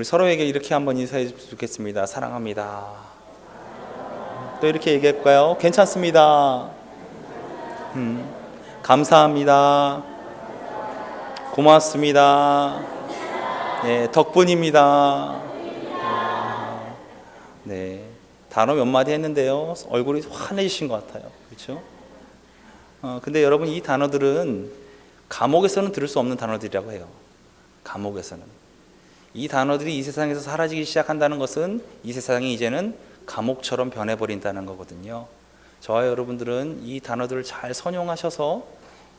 우리 서로에게 이렇게 한번 인사해 주면 좋겠습니다. 사랑합니다. 또 이렇게 얘기할까요? 괜찮습니다. 음, 감사합니다. 고맙습니다. 네, 덕분입니다. 네, 단어 몇 마디 했는데요. 얼굴이 환해지신 것 같아요. 그렇죠? 어, 근데 여러분 이 단어들은 감옥에서는 들을 수 없는 단어들이라고 해요. 감옥에서는. 이 단어들이 이 세상에서 사라지기 시작한다는 것은 이 세상이 이제는 감옥처럼 변해버린다는 거거든요. 저와 여러분들은 이 단어들을 잘 선용하셔서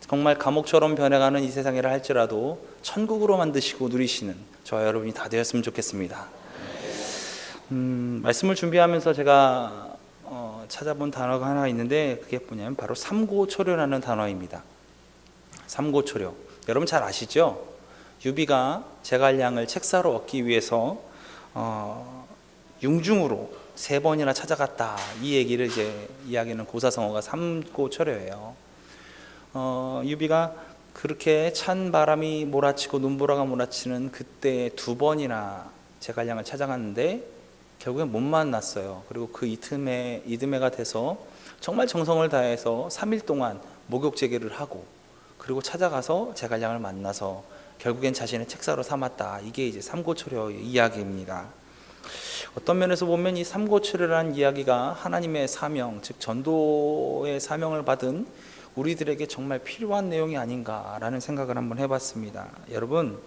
정말 감옥처럼 변해가는 이 세상이라 할지라도 천국으로 만드시고 누리시는 저와 여러분이 다 되었으면 좋겠습니다. 음, 말씀을 준비하면서 제가 어, 찾아본 단어가 하나 있는데 그게 뭐냐면 바로 삼고초려라는 단어입니다. 삼고초려. 여러분 잘 아시죠? 유비가 제갈량을 책사로 얻기 위해서 어, 융중으로 세 번이나 찾아갔다. 이 얘기를 이제 이야기는 고사성어가 삼고초려예요. 어, 유비가 그렇게 찬 바람이 몰아치고 눈보라가 몰아치는 그때 두 번이나 제갈량을 찾아갔는데 결국엔 못 만났어요. 그리고 그 이듬해 이듬해가 돼서 정말 정성을 다해서 3일 동안 목욕 재개를 하고 그리고 찾아가서 제갈량을 만나서 결국엔 자신의 책사로 삼았다. 이게 이제 삼고초려 이야기입니다. 어떤 면에서 보면 이 삼고초려라는 이야기가 하나님의 사명, 즉 전도의 사명을 받은 우리들에게 정말 필요한 내용이 아닌가라는 생각을 한번 해봤습니다. 여러분,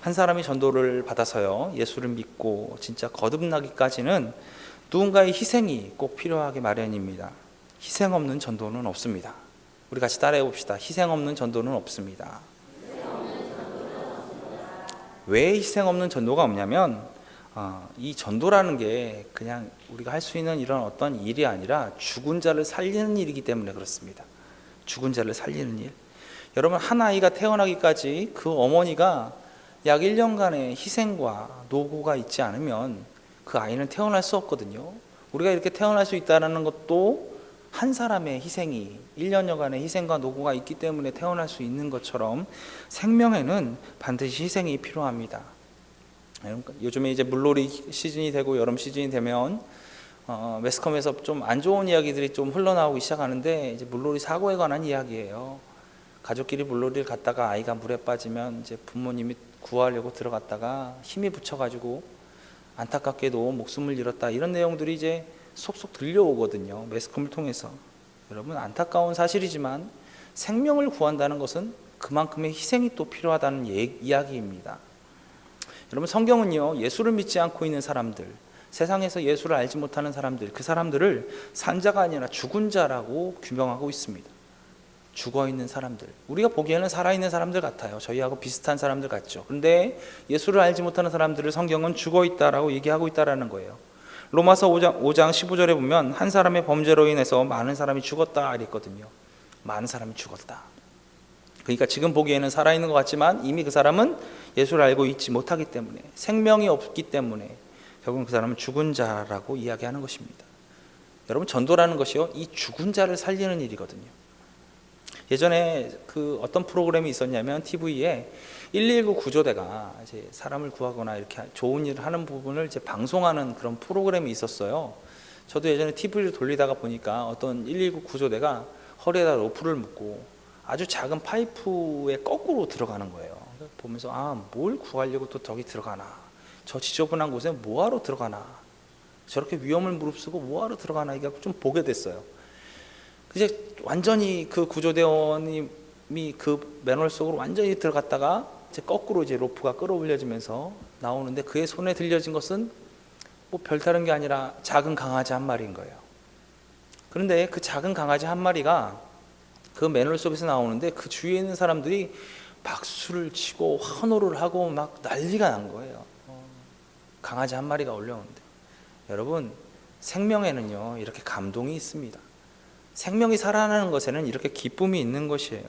한 사람이 전도를 받아서요, 예수를 믿고 진짜 거듭나기까지는 누군가의 희생이 꼭 필요하게 마련입니다. 희생 없는 전도는 없습니다. 우리 같이 따라해 봅시다. 희생 없는 전도는 없습니다. 왜 희생 없는 전도가 없냐면 어, 이 전도라는 게 그냥 우리가 할 수 있는 이런 어떤 일이 아니라 죽은 자를 살리는 일이기 때문에 그렇습니다. 죽은 자를 살리는 일. 여러분 한 아이가 태어나기까지 그 어머니가 약 1년간의 희생과 노고가 있지 않으면 그 아이는 태어날 수 없거든요. 우리가 이렇게 태어날 수 있다는 것도 한 사람의 희생이 1년여간의 희생과 노고가 있기 때문에 태어날 수 있는 것처럼 생명에는 반드시 희생이 필요합니다. 요즘에 이제 물놀이 시즌이 되고 여름 시즌이 되면 어, 매스컴에서 좀 안 좋은 이야기들이 좀 흘러나오기 시작하는데 이제 물놀이 사고에 관한 이야기예요. 가족끼리 물놀이를 갔다가 아이가 물에 빠지면 이제 부모님이 구하려고 들어갔다가 힘이 붙여가지고 안타깝게도 목숨을 잃었다 이런 내용들이 이제 속속 들려오거든요. 매스컴을 통해서 여러분 안타까운 사실이지만 생명을 구한다는 것은 그만큼의 희생이 또 필요하다는 예, 이야기입니다. 여러분 성경은요 예수를 믿지 않고 있는 사람들 세상에서 예수를 알지 못하는 사람들 그 사람들을 산자가 아니라 죽은 자라고 규명하고 있습니다. 죽어 있는 사람들 우리가 보기에는 살아 있는 사람들 같아요. 저희하고 비슷한 사람들 같죠. 그런데 예수를 알지 못하는 사람들을 성경은 죽어 있다라고 얘기하고 있다라는 거예요. 로마서 5장, 5장 15절에 보면 한 사람의 범죄로 인해서 많은 사람이 죽었다 이랬거든요. 많은 사람이 죽었다. 그러니까 지금 보기에는 살아있는 것 같지만 이미 그 사람은 예수를 알고 있지 못하기 때문에 생명이 없기 때문에 결국은 그 사람은 죽은 자라고 이야기하는 것입니다. 여러분 전도라는 것이요 이 죽은 자를 살리는 일이거든요. 예전에 그 어떤 프로그램이 있었냐면 TV에 119 구조대가 이제 사람을 구하거나 이렇게 좋은 일을 하는 부분을 이제 방송하는 그런 프로그램이 있었어요. 저도 예전에 TV를 돌리다가 보니까 어떤 119 구조대가 허리에다 로프를 묶고 아주 작은 파이프에 거꾸로 들어가는 거예요. 보면서 아, 뭘 구하려고 또 저기 들어가나. 저 지저분한 곳에 뭐하러 들어가나. 저렇게 위험을 무릅쓰고 뭐하러 들어가나 이게 좀 보게 됐어요. 이제 완전히 그 구조대원이 그 맨홀 속으로 완전히 들어갔다가 이제 거꾸로 이제 로프가 끌어올려지면서 나오는데 그의 손에 들려진 것은 뭐 별다른 게 아니라 작은 강아지 한 마리인 거예요. 그런데 그 작은 강아지 한 마리가 그 맨홀 속에서 나오는데 그 주위에 있는 사람들이 박수를 치고 환호를 하고 막 난리가 난 거예요. 강아지 한 마리가 올려오는데 여러분 생명에는요 이렇게 감동이 있습니다. 생명이 살아나는 것에는 이렇게 기쁨이 있는 것이에요.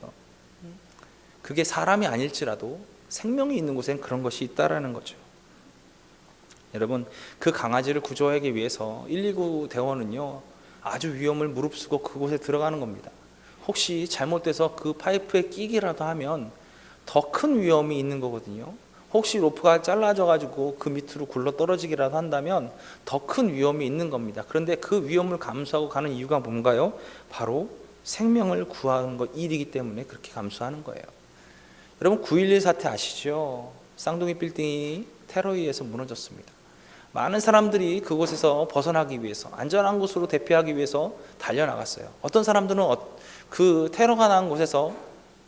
그게 사람이 아닐지라도 생명이 있는 곳엔 그런 것이 있다라는 거죠. 여러분 그 강아지를 구조하기 위해서 119 대원은요 아주 위험을 무릅쓰고 그곳에 들어가는 겁니다. 혹시 잘못돼서 그 파이프에 끼기라도 하면 더 큰 위험이 있는 거거든요. 혹시 로프가 잘라져 가지고 그 밑으로 굴러 떨어지기라도 한다면 더 큰 위험이 있는 겁니다. 그런데 그 위험을 감수하고 가는 이유가 뭔가요? 바로 생명을 구하는 것 일이기 때문에 그렇게 감수하는 거예요. 여러분 9.11 사태 아시죠? 쌍둥이 빌딩이 테러에 의해서 무너졌습니다. 많은 사람들이 그곳에서 벗어나기 위해서 안전한 곳으로 대피하기 위해서 달려나갔어요. 어떤 사람들은 어- 그 테러가 난 곳에서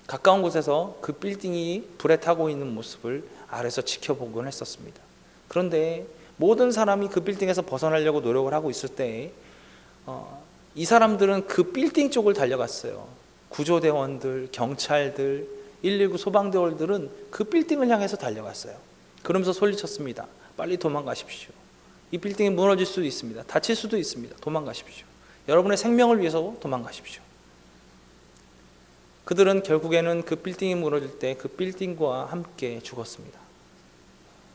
가까운 곳에서 그 빌딩이 불에 타고 있는 모습을 아래서 지켜보곤 했었습니다. 그런데 모든 사람이 그 빌딩에서 벗어나려고 노력을 하고 있을 때, 어, 이 사람들은 그 빌딩 쪽을 달려갔어요. 구조대원들, 경찰들, 119 소방대원들은 그 빌딩을 향해서 달려갔어요. 그러면서 소리쳤습니다. 빨리 도망가십시오. 이 빌딩이 무너질 수도 있습니다. 다칠 수도 있습니다. 도망가십시오. 여러분의 생명을 위해서 도망가십시오. 그들은 결국에는 그 빌딩이 무너질 때 그 빌딩과 함께 죽었습니다.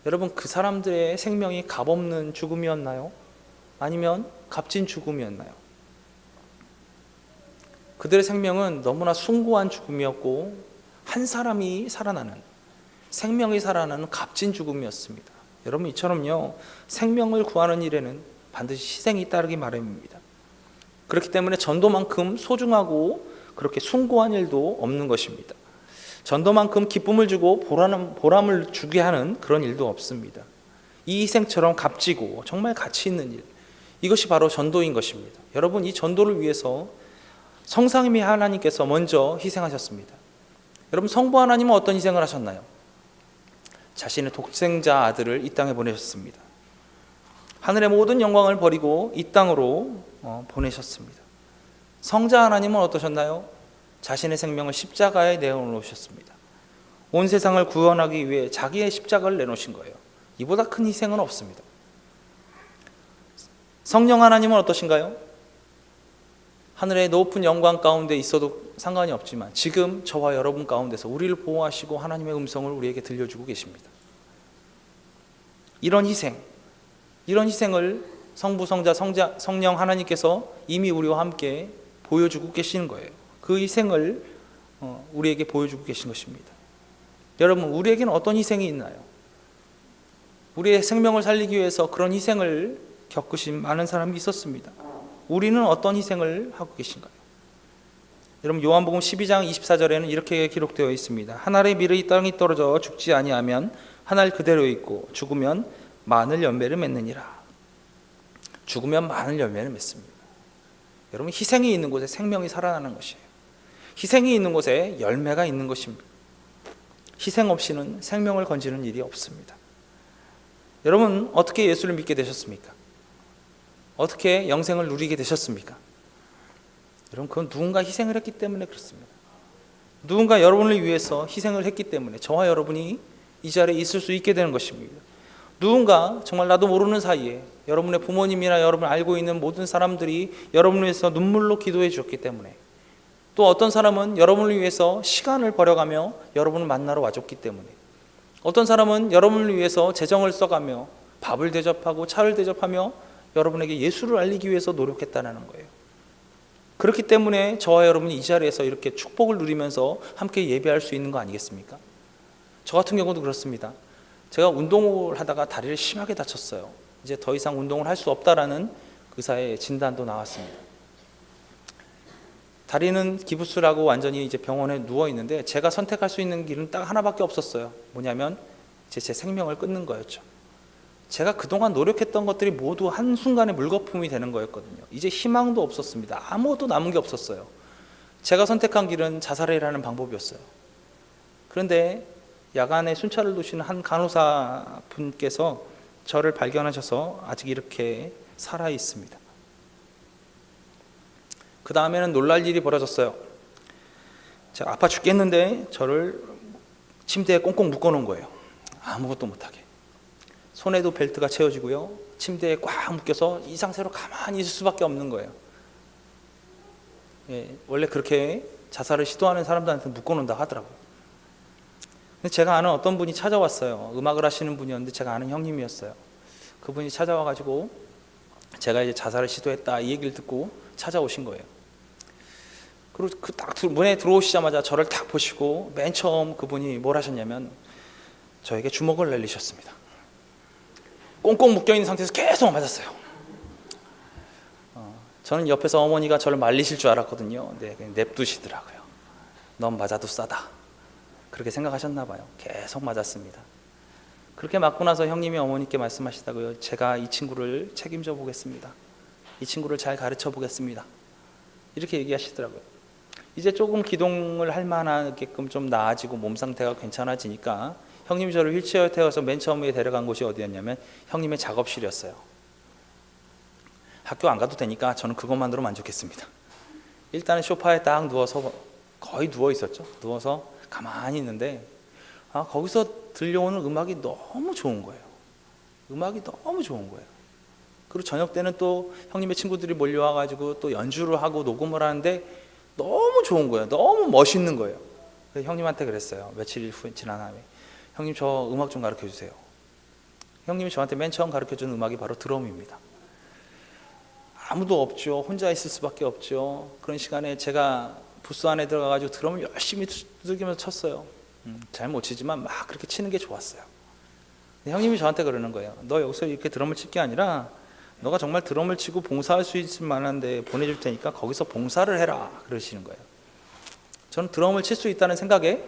여러분 그 사람들의 생명이 값없는 죽음이었나요? 아니면 값진 죽음이었나요? 그들의 생명은 너무나 숭고한 죽음이었고 한 사람이 살아나는 생명이 살아나는 값진 죽음이었습니다. 여러분 이처럼요 생명을 구하는 일에는 반드시 희생이 따르기 마련입니다. 그렇기 때문에 전도만큼 소중하고 그렇게 숭고한 일도 없는 것입니다. 전도만큼 기쁨을 주고 보람, 보람을 주게 하는 그런 일도 없습니다. 이 희생처럼 값지고 정말 가치 있는 일 이것이 바로 전도인 것입니다. 여러분 이 전도를 위해서 성상님이 하나님께서 먼저 희생하셨습니다. 여러분 성부 하나님은 어떤 희생을 하셨나요? 자신의 독생자 아들을 이 땅에 보내셨습니다. 하늘의 모든 영광을 버리고 이 땅으로 어, 보내셨습니다. 성자 하나님은 어떠셨나요? 자신의 생명을 십자가에 내어놓으셨습니다. 온 세상을 구원하기 위해 자기의 십자가를 내놓으신 거예요. 이보다 큰 희생은 없습니다. 성령 하나님은 어떠신가요? 하늘의 높은 영광 가운데 있어도 상관이 없지만 지금 저와 여러분 가운데서 우리를 보호하시고 하나님의 음성을 우리에게 들려주고 계십니다. 이런 희생, 이런 희생을 성부, 성자, 성자, 성령 하나님께서 이미 우리와 함께 보여주고 계시는 거예요. 그 희생을 어, 우리에게 보여주고 계신 것입니다. 여러분, 우리에게는 어떤 희생이 있나요? 우리의 생명을 살리기 위해서 그런 희생을 겪으신 많은 사람이 있었습니다. 우리는 어떤 희생을 하고 계신가요? 여러분 요한복음 12장 24절에는 이렇게 기록되어 있습니다. 한 알의 밀의 땅에 떨어져 죽지 아니하면 한 알 그대로 있고 죽으면 많은 열매를 맺느니라. 죽으면 많은 열매를 맺습니다. 여러분 희생이 있는 곳에 생명이 살아나는 것이에요. 희생이 있는 곳에 열매가 있는 것입니다. 희생 없이는 생명을 건지는 일이 없습니다. 여러분 어떻게 예수를 믿게 되셨습니까? 어떻게 영생을 누리게 되셨습니까? 여러분 그건 누군가 희생을 했기 때문에 그렇습니다. 누군가 여러분을 위해서 희생을 했기 때문에 저와 여러분이 이 자리에 있을 수 있게 되는 것입니다. 누군가 정말 나도 모르는 사이에 여러분의 부모님이나 여러분 알고 있는 모든 사람들이 여러분을 위해서 눈물로 기도해 주었기 때문에 또 어떤 사람은 여러분을 위해서 시간을 버려가며 여러분을 만나러 와줬기 때문에 어떤 사람은 여러분을 위해서 재정을 써가며 밥을 대접하고 차를 대접하며 여러분에게 예수를 알리기 위해서 노력했다는 거예요. 그렇기 때문에 저와 여러분이 이 자리에서 이렇게 축복을 누리면서 함께 예배할 수 있는 거 아니겠습니까? 저 같은 경우도 그렇습니다. 제가 운동을 하다가 다리를 심하게 다쳤어요. 이제 더 이상 운동을 할 수 없다라는 의사의 진단도 나왔습니다. 다리는 기부스라고 완전히 이제 병원에 누워 있는데 제가 선택할 수 있는 길은 딱 하나밖에 없었어요. 뭐냐면 이제 제 생명을 끊는 거였죠. 제가 그동안 노력했던 것들이 모두 한순간에 물거품이 되는 거였거든요. 이제 희망도 없었습니다. 아무것도 남은 게 없었어요. 제가 선택한 길은 자살이라는 방법이었어요. 그런데 야간에 순찰을 도시는 한 간호사 분께서 저를 발견하셔서 아직 이렇게 살아 있습니다. 그 다음에는 놀랄 일이 벌어졌어요. 제가 아파 죽겠는데 저를 침대에 꽁꽁 묶어놓은 거예요. 아무것도 못하게. 손에도 벨트가 채워지고요. 침대에 꽉 묶여서 이 상태로 가만히 있을 수밖에 없는 거예요. 예, 원래 그렇게 자살을 시도하는 사람들한테 묶어놓는다 하더라고요. 근데 제가 아는 어떤 분이 찾아왔어요. 음악을 하시는 분이었는데 제가 아는 형님이었어요. 그분이 찾아와가지고 제가 이제 자살을 시도했다 이 얘기를 듣고 찾아오신 거예요. 그리고 그 딱 문에 들어오시자마자 저를 딱 보시고 맨 처음 그분이 뭘 하셨냐면 저에게 주먹을 내리셨습니다. 꽁꽁 묶여 있는 상태에서 계속 맞았어요. 어, 저는 옆에서 어머니가 저를 말리실 줄 알았거든요. 네, 그냥 냅두시더라고요. 넌 맞아도 싸다. 그렇게 생각하셨나 봐요. 계속 맞았습니다. 그렇게 맞고 나서 형님이 어머니께 말씀하시다고요. 제가 이 친구를 책임져 보겠습니다. 이 친구를 잘 가르쳐 보겠습니다. 이렇게 얘기하시더라고요. 이제 조금 기동을 할 만하게끔 좀 나아지고 몸 상태가 괜찮아지니까 형님이 저를 휠체어에 태워서 맨 처음에 데려간 곳이 어디였냐면 형님의 작업실이었어요. 학교 안 가도 되니까 저는 그것만으로 만족했습니다. 일단은 소파에 딱 누워서 거의 누워 있었죠. 누워서 가만히 있는데 아, 거기서 들려오는 음악이 너무 좋은 거예요. 음악이 너무 좋은 거예요. 그리고 저녁 때는 또 형님의 친구들이 몰려와 가지고 또 연주를 하고 녹음을 하는데 너무 좋은 거예요. 너무 멋있는 거예요. 형님한테 그랬어요. 며칠 후 지난 다음에 형님 저 음악 좀 가르쳐 주세요. 형님이 저한테 맨 처음 가르쳐 준 음악이 바로 드럼입니다. 아무도 없죠. 혼자 있을 수밖에 없죠. 그런 시간에 제가 부스 안에 들어가 가지고 드럼을 열심히 두들기면서 쳤어요. 음, 잘못 치지만 막 그렇게 치는 게 좋았어요. 형님이 저한테 그러는 거예요. 너 여기서 이렇게 드럼을 칠 게 아니라 너가 정말 드럼을 치고 봉사할 수 있을 만한데 보내줄 테니까 거기서 봉사를 해라 그러시는 거예요. 저는 드럼을 칠 수 있다는 생각에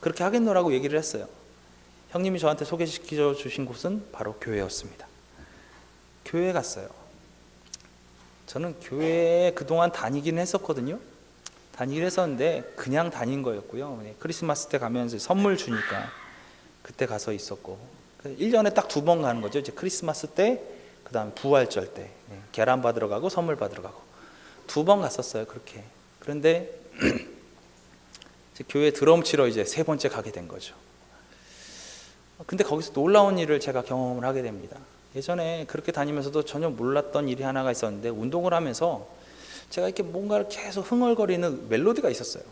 그렇게 하겠노라고 얘기를 했어요. 형님이 저한테 소개시켜 주신 곳은 바로 교회였습니다. 교회에 갔어요. 저는 교회에 그동안 다니긴 했었거든요. 다니긴 했었는데 그냥 다닌 거였고요. 네, 크리스마스 때 가면서 선물 주니까 그때 가서 있었고 1년에 딱 두 번 가는 거죠. 이제 크리스마스 때 그 다음에 부활절 때 네, 계란 받으러 가고 선물 받으러 가고 두 번 갔었어요. 그렇게. 그런데 교회 드럼 치러 이제 세 번째 가게 된 거죠. 근데 거기서 놀라운 일을 제가 경험을 하게 됩니다. 예전에 그렇게 다니면서도 전혀 몰랐던 일이 하나가 있었는데 운동을 하면서 제가 이렇게 뭔가를 계속 흥얼거리는 멜로디가 있었어요.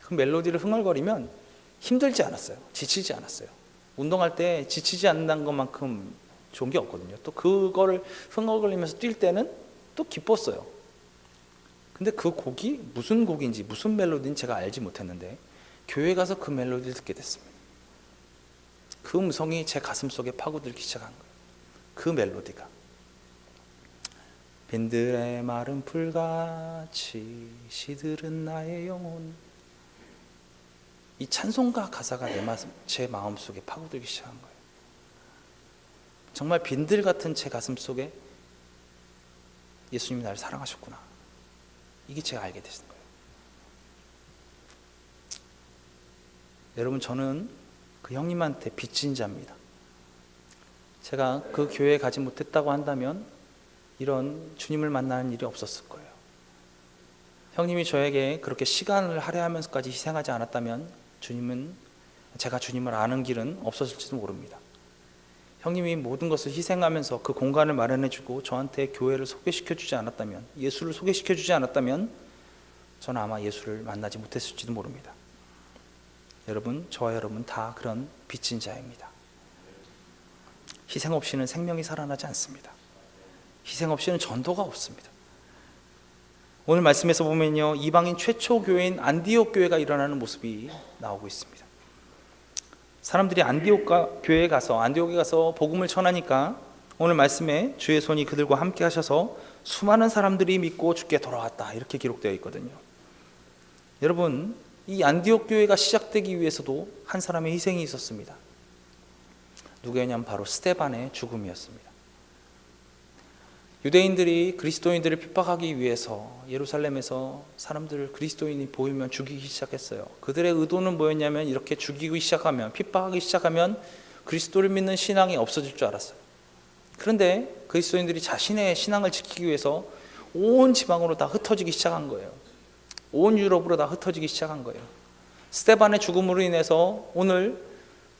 그 멜로디를 흥얼거리면 힘들지 않았어요. 지치지 않았어요. 운동할 때 지치지 않는다는 것만큼 좋은 게 없거든요. 또 그거를 흥얼거리면서 뛸 때는 또 기뻤어요. 근데 그 곡이 무슨 곡인지 무슨 멜로디인지 제가 알지 못했는데 교회 가서 그 멜로디를 듣게 됐습니다. 그 음성이 제 가슴 속에 파고들기 시작한 거예요. 그 멜로디가 빈들의 마른 풀같이 시들은 나의 영혼 이 찬송가 가사가 내 마, 제 마음 속에 파고들기 시작한 거예요. 정말 빈들 같은 제 가슴 속에 예수님이 나를 사랑하셨구나. 이게 제가 알게 되는 거예요. 여러분 저는 그 형님한테 빚진 자입니다. 제가 그 교회에 가지 못했다고 한다면 이런 주님을 만나는 일이 없었을 거예요. 형님이 저에게 그렇게 시간을 할애하면서까지 희생하지 않았다면 주님은 제가 주님을 아는 길은 없었을지도 모릅니다. 형님이 모든 것을 희생하면서 그 공간을 마련해 주고 저한테 교회를 소개시켜 주지 않았다면 예수를 소개시켜 주지 않았다면 저는 아마 예수를 만나지 못했을지도 모릅니다. 여러분, 저와 여러분 다 그런 빚진 자입니다. 희생 없이는 생명이 살아나지 않습니다. 희생 없이는 전도가 없습니다. 오늘 말씀에서 보면요, 이방인 최초 교회인 안디옥 교회가 일어나는 모습이 나오고 있습니다. 사람들이 안디옥 교회에 가서 안디옥에 가서 복음을 전하니까 오늘 말씀에 주의 손이 그들과 함께 하셔서 수많은 사람들이 믿고 주께 돌아왔다 이렇게 기록되어 있거든요. 여러분 이 안디옥 교회가 시작되기 위해서도 한 사람의 희생이 있었습니다. 누구였냐면 바로 스테반의 죽음이었습니다. 유대인들이 그리스도인들을 핍박하기 위해서 예루살렘에서 사람들을 그리스도인이 보이면 죽이기 시작했어요. 그들의 의도는 뭐였냐면 이렇게 죽이기 시작하면 핍박하기 시작하면 그리스도를 믿는 신앙이 없어질 줄 알았어요. 그런데 그리스도인들이 자신의 신앙을 지키기 위해서 온 지방으로 다 흩어지기 시작한 거예요. 온 유럽으로 다 흩어지기 시작한 거예요. 스테반의 죽음으로 인해서 오늘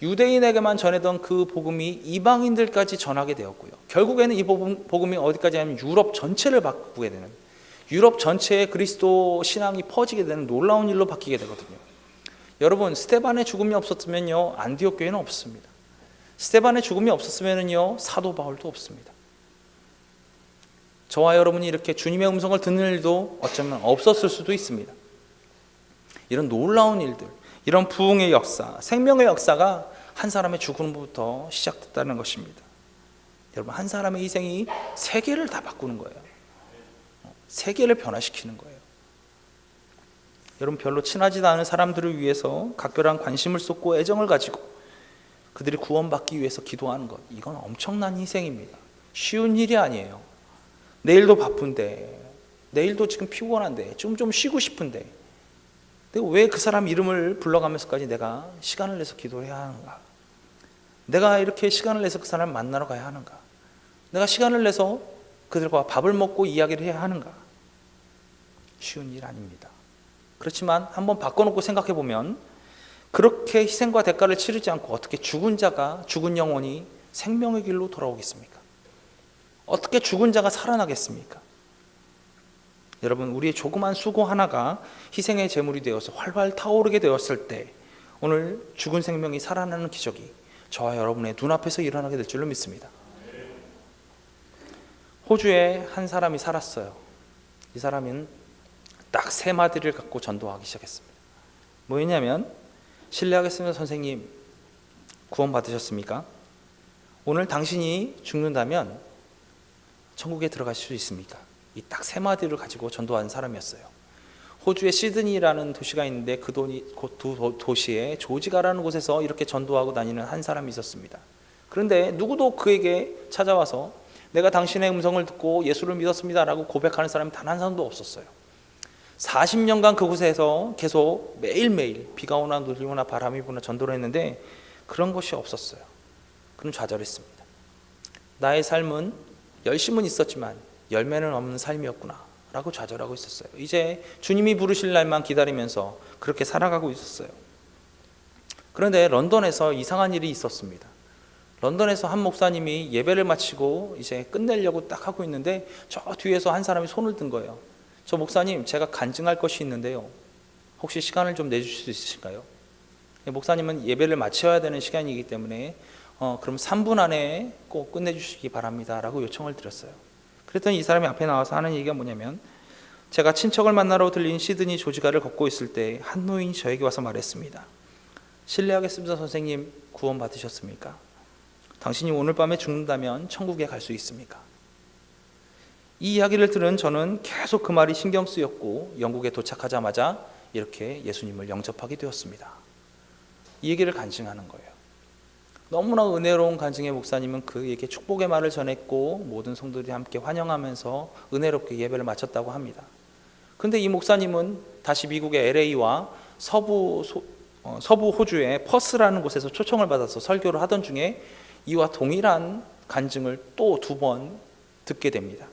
유대인에게만 전해던 그 복음이 이방인들까지 전하게 되었고요. 결국에는 이 복음이 어디까지 하면 유럽 전체를 바꾸게 되는 유럽 전체에 그리스도 신앙이 퍼지게 되는 놀라운 일로 바뀌게 되거든요. 여러분 스테반의 죽음이 없었으면요 안디옥 교회는 없습니다. 스테반의 죽음이 없었으면요 사도 바울도 없습니다. 저와 여러분이 이렇게 주님의 음성을 듣는 일도 어쩌면 없었을 수도 있습니다. 이런 놀라운 일들, 이런 부흥의 역사, 생명의 역사가 한 사람의 죽음부터 시작됐다는 것입니다. 여러분 한 사람의 희생이 세계를 다 바꾸는 거예요. 세계를 변화시키는 거예요. 여러분 별로 친하지도 않은 사람들을 위해서 각별한 관심을 쏟고 애정을 가지고 그들이 구원받기 위해서 기도하는 것 이건 엄청난 희생입니다. 쉬운 일이 아니에요. 내일도 바쁜데 내일도 지금 피곤한데 좀좀 쉬고 싶은데 내가 왜 그 사람 이름을 불러가면서까지 내가 시간을 내서 기도해야 하는가? 내가 이렇게 시간을 내서 그 사람을 만나러 가야 하는가? 내가 시간을 내서 그들과 밥을 먹고 이야기를 해야 하는가? 쉬운 일 아닙니다. 그렇지만 한번 바꿔놓고 생각해 보면 그렇게 희생과 대가를 치르지 않고 어떻게 죽은 자가 죽은 영혼이 생명의 길로 돌아오겠습니까? 어떻게 죽은 자가 살아나겠습니까? 여러분 우리의 조그만 수고 하나가 희생의 제물이 되어서 활활 타오르게 되었을 때 오늘 죽은 생명이 살아나는 기적이 저와 여러분의 눈앞에서 일어나게 될 줄로 믿습니다. 호주에 한 사람이 살았어요. 이 사람은 딱 세 마디를 갖고 전도하기 시작했습니다. 뭐였냐면 신뢰하겠습니다 선생님 구원 받으셨습니까? 오늘 당신이 죽는다면 천국에 들어가실 수 있습니까? 이 딱 세 마디를 가지고 전도한 사람이었어요. 호주의 시드니라는 도시가 있는데 그그 도, 도시에 조지가라는 곳에서 이렇게 전도하고 다니는 한 사람이 있었습니다. 그런데 누구도 그에게 찾아와서 내가 당신의 음성을 듣고 예수를 믿었습니다라고 고백하는 사람이 단 한 사람도 없었어요. 40년간 그곳에서 계속 매일매일 비가 오나 눈이 오나 바람이 부나 전도를 했는데 그런 것이 없었어요. 그는 좌절했습니다. 나의 삶은 열심은 있었지만 열매는 없는 삶이었구나 라고 좌절하고 있었어요. 이제 주님이 부르실 날만 기다리면서 그렇게 살아가고 있었어요. 그런데 런던에서 이상한 일이 있었습니다. 런던에서 한 목사님이 예배를 마치고 이제 끝내려고 딱 하고 있는데 저 뒤에서 한 사람이 손을 든 거예요. 저 목사님, 제가 간증할 것이 있는데요. 혹시 시간을 좀 내주실 수 있으실까요? 목사님은 예배를 마쳐야 되는 시간이기 때문에 어, 그럼 3분 안에 꼭 끝내주시기 바랍니다. 라고 요청을 드렸어요. 그랬더니 이 사람이 앞에 나와서 하는 얘기가 뭐냐면 제가 친척을 만나러 들린 시드니 조지가를 걷고 있을 때 한 노인이 저에게 와서 말했습니다. 실례하겠습니다, 선생님. 구원 받으셨습니까? 당신이 오늘 밤에 죽는다면 천국에 갈 수 있습니까? 이 이야기를 들은 저는 계속 그 말이 신경 쓰였고 영국에 도착하자마자 이렇게 예수님을 영접하게 되었습니다. 이 얘기를 간증하는 거예요. 너무나 은혜로운 간증의 목사님은 그에게 축복의 말을 전했고 모든 성도들이 함께 환영하면서 은혜롭게 예배를 마쳤다고 합니다. 근데 이 목사님은 다시 미국의 LA와 서부 소, 어, 서부 호주의 퍼스라는 곳에서 초청을 받아서 설교를 하던 중에 이와 동일한 간증을 또 두 번 듣게 됩니다.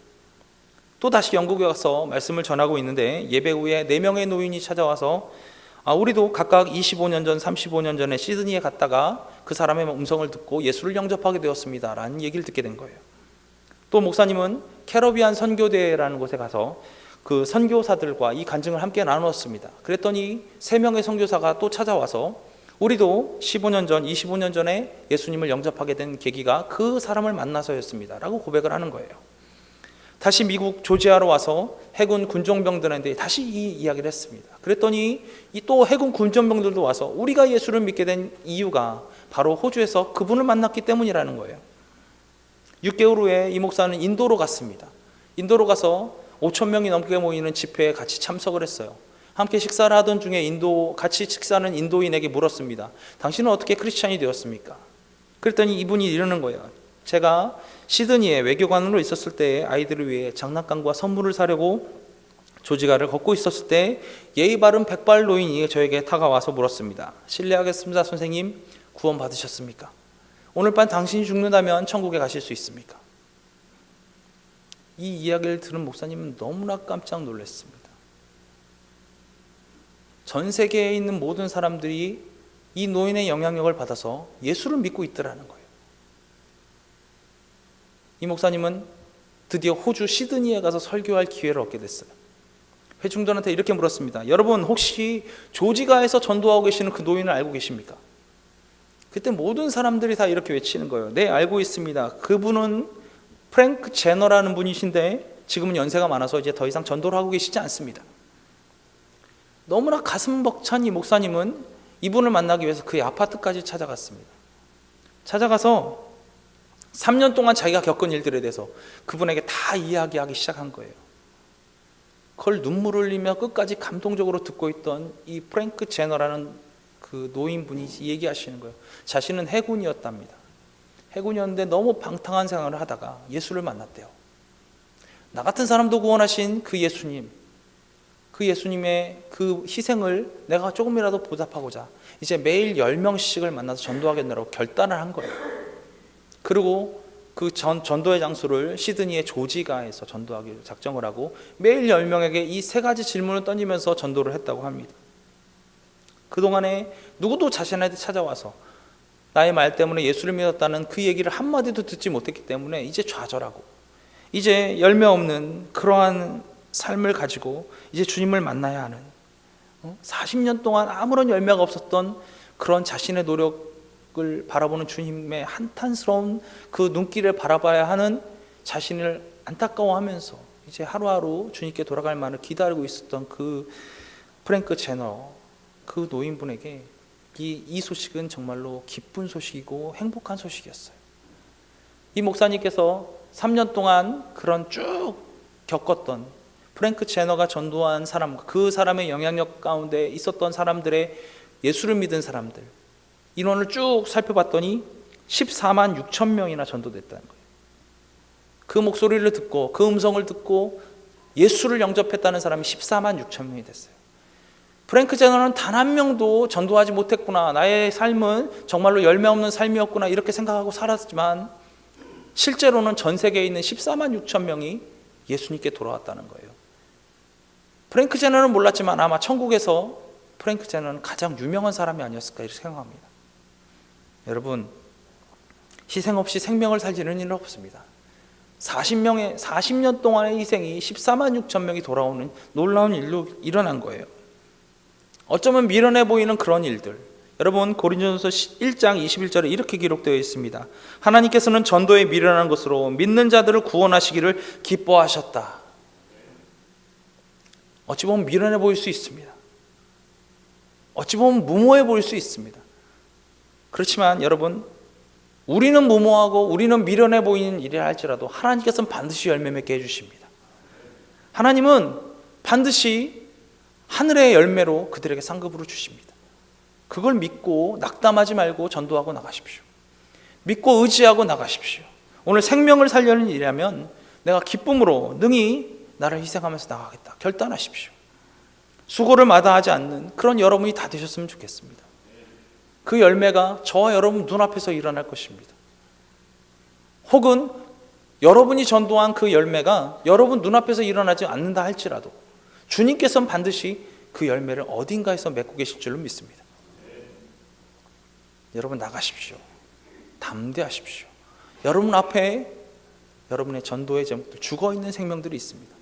또 다시 영국에 가서 말씀을 전하고 있는데 예배 후에 네 명의 노인이 찾아와서 아, 우리도 각각 25년 전, 35년 전에 시드니에 갔다가 그 사람의 음성을 듣고 예수를 영접하게 되었습니다. 라는 얘기를 듣게 된 거예요. 또 목사님은 캐러비안 선교대라는 곳에 가서 그 선교사들과 이 간증을 함께 나누었습니다. 그랬더니 세 명의 선교사가 또 찾아와서 우리도 15년 전, 25년 전에 예수님을 영접하게 된 계기가 그 사람을 만나서였습니다. 라고 고백을 하는 거예요. 다시 미국 조지아로 와서 해군 군종병들한테 다시 이 이야기를 했습니다. 그랬더니 이또 해군 군종병들도 와서 우리가 예수를 믿게 된 이유가 바로 호주에서 그분을 만났기 때문이라는 거예요. 6개월 후에 이 목사는 인도로 갔습니다. 인도로 가서 5천 명이 넘게 모이는 집회에 같이 참석을 했어요. 함께 식사를 하던 중에 인도 같이 식사하는 인도인에게 물었습니다. 당신은 어떻게 크리스찬이 되었습니까? 그랬더니 이분이 이러는 거예요. 제가 시드니에 외교관으로 있었을 때 아이들을 위해 장난감과 선물을 사려고 조지가를 걷고 있었을 때 예의 바른 백발 노인이 저에게 다가와서 물었습니다. 실례하겠습니다, 선생님. 구원 받으셨습니까? 오늘 밤 당신이 죽는다면 천국에 가실 수 있습니까? 이 이야기를 들은 목사님은 너무나 깜짝 놀랐습니다. 전 세계에 있는 모든 사람들이 이 노인의 영향력을 받아서 예수를 믿고 있더라는 거예요. 이 목사님은 드디어 호주 시드니에 가서 설교할 기회를 얻게 됐어요. 회중들한테 이렇게 물었습니다. 여러분 혹시 조지가에서 전도하고 계시는 그 노인을 알고 계십니까? 그때 모든 사람들이 다 이렇게 외치는 거예요. 네, 알고 있습니다. 그분은 프랭크 제너라는 분이신데 지금은 연세가 많아서 이제 더 이상 전도를 하고 계시지 않습니다. 너무나 가슴 벅찬 이 목사님은 이분을 만나기 위해서 그의 아파트까지 찾아갔습니다. 찾아가서 3년 동안 자기가 겪은 일들에 대해서 그분에게 다 이야기하기 시작한 거예요. 그걸 눈물 흘리며 끝까지 감동적으로 듣고 있던 이 프랭크 제너라는 그 노인분이 얘기하시는 거예요. 자신은 해군이었답니다. 해군이었는데 너무 방탕한 생활을 하다가 예수를 만났대요. 나 같은 사람도 구원하신 그 예수님, 그 예수님의 그 희생을 내가 조금이라도 보답하고자 이제 매일 10명씩을 만나서 전도하겠노라고 결단을 한 거예요. 그리고 그 전, 전도의 장소를 시드니의 조지가에서 전도하기로 작정을 하고 매일 10명에게 이 세 가지 질문을 던지면서 전도를 했다고 합니다. 그동안에 누구도 자신한테 찾아와서 나의 말 때문에 예수를 믿었다는 그 얘기를 한마디도 듣지 못했기 때문에 이제 좌절하고 이제 열매 없는 그러한 삶을 가지고 이제 주님을 만나야 하는 40년 동안 아무런 열매가 없었던 그런 자신의 노력을 바라보는 주님의 한탄스러운 그 눈길을 바라봐야 하는 자신을 안타까워하면서 이제 하루하루 주님께 돌아갈 만을 기다리고 있었던 그 프랭크 제너 그 노인분에게 이, 이 소식은 정말로 기쁜 소식이고 행복한 소식이었어요. 이 목사님께서 3년 동안 그런 쭉 겪었던 프랭크 제너가 전도한 사람, 그 사람의 영향력 가운데 있었던 사람들의 예수를 믿은 사람들 인원을 쭉 살펴봤더니 14만 6천 명이나 전도됐다는 거예요. 그 목소리를 듣고 그 음성을 듣고 예수를 영접했다는 사람이 14만 6천 명이 됐어요. 프랭크 제너는 단 한 명도 전도하지 못했구나. 나의 삶은 정말로 열매 없는 삶이었구나. 이렇게 생각하고 살았지만 실제로는 전 세계에 있는 14만 6천 명이 예수님께 돌아왔다는 거예요. 프랭크 제너는 몰랐지만 아마 천국에서 프랭크 제너는 가장 유명한 사람이 아니었을까 이렇게 생각합니다. 여러분 희생 없이 생명을 살리는 일은 없습니다. 40명의 40년 동안의 희생이 14만 6천 명이 돌아오는 놀라운 일로 일어난 거예요. 어쩌면 미련해 보이는 그런 일들. 여러분 고린도전서 1장 21절에 이렇게 기록되어 있습니다. 하나님께서는 전도에 미련한 것으로 믿는 자들을 구원하시기를 기뻐하셨다. 어찌 보면 미련해 보일 수 있습니다. 어찌 보면 무모해 보일 수 있습니다. 그렇지만 여러분 우리는 무모하고 우리는 미련해 보이는 일이라 할지라도 하나님께서는 반드시 열매 맺게 해주십니다. 하나님은 반드시 하늘의 열매로 그들에게 상급으로 주십니다. 그걸 믿고 낙담하지 말고 전도하고 나가십시오. 믿고 의지하고 나가십시오. 오늘 생명을 살려는 일이라면 내가 기쁨으로 능히 나를 희생하면서 나가겠다. 결단하십시오. 수고를 마다하지 않는 그런 여러분이 다 되셨으면 좋겠습니다. 그 열매가 저와 여러분 눈앞에서 일어날 것입니다. 혹은 여러분이 전도한 그 열매가 여러분 눈앞에서 일어나지 않는다 할지라도 주님께서는 반드시 그 열매를 어딘가에서 맺고 계실 줄로 믿습니다. 여러분 나가십시오. 담대하십시오. 여러분 앞에 여러분의 전도의 제목들 죽어 있는 생명들이 있습니다.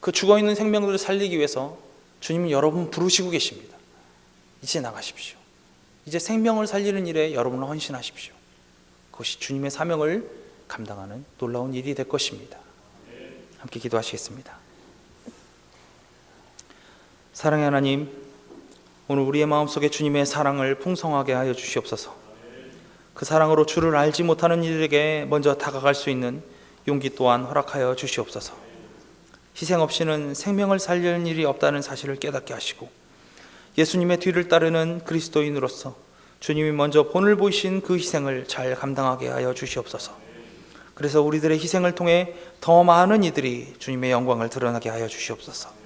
그 죽어 있는 생명들을 살리기 위해서 주님은 여러분 부르시고 계십니다. 이제 나가십시오. 이제 생명을 살리는 일에 여러분을 헌신하십시오. 그것이 주님의 사명을 감당하는 놀라운 일이 될 것입니다. 함께 기도하시겠습니다. 사랑의 하나님, 오늘 우리의 마음속에 주님의 사랑을 풍성하게 하여 주시옵소서. 그 사랑으로 주를 알지 못하는 이들에게 먼저 다가갈 수 있는 용기 또한 허락하여 주시옵소서. 희생 없이는 생명을 살리는 일이 없다는 사실을 깨닫게 하시고 예수님의 뒤를 따르는 그리스도인으로서 주님이 먼저 본을 보이신 그 희생을 잘 감당하게 하여 주시옵소서. 그래서 우리들의 희생을 통해 더 많은 이들이 주님의 영광을 드러나게 하여 주시옵소서.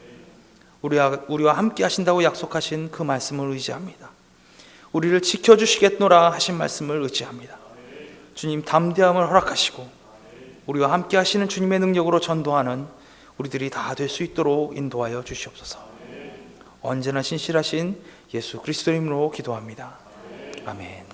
우리와, 함께 하신다고 약속하신 그 말씀을 의지합니다. 우리를 지켜주시겠노라 하신 말씀을 의지합니다. 주님 담대함을 허락하시고 우리와 함께 하시는 주님의 능력으로 전도하는 우리들이 다 될 수 있도록 인도하여 주시옵소서. 언제나 신실하신 예수 그리스도 이름으로 기도합니다. 아멘.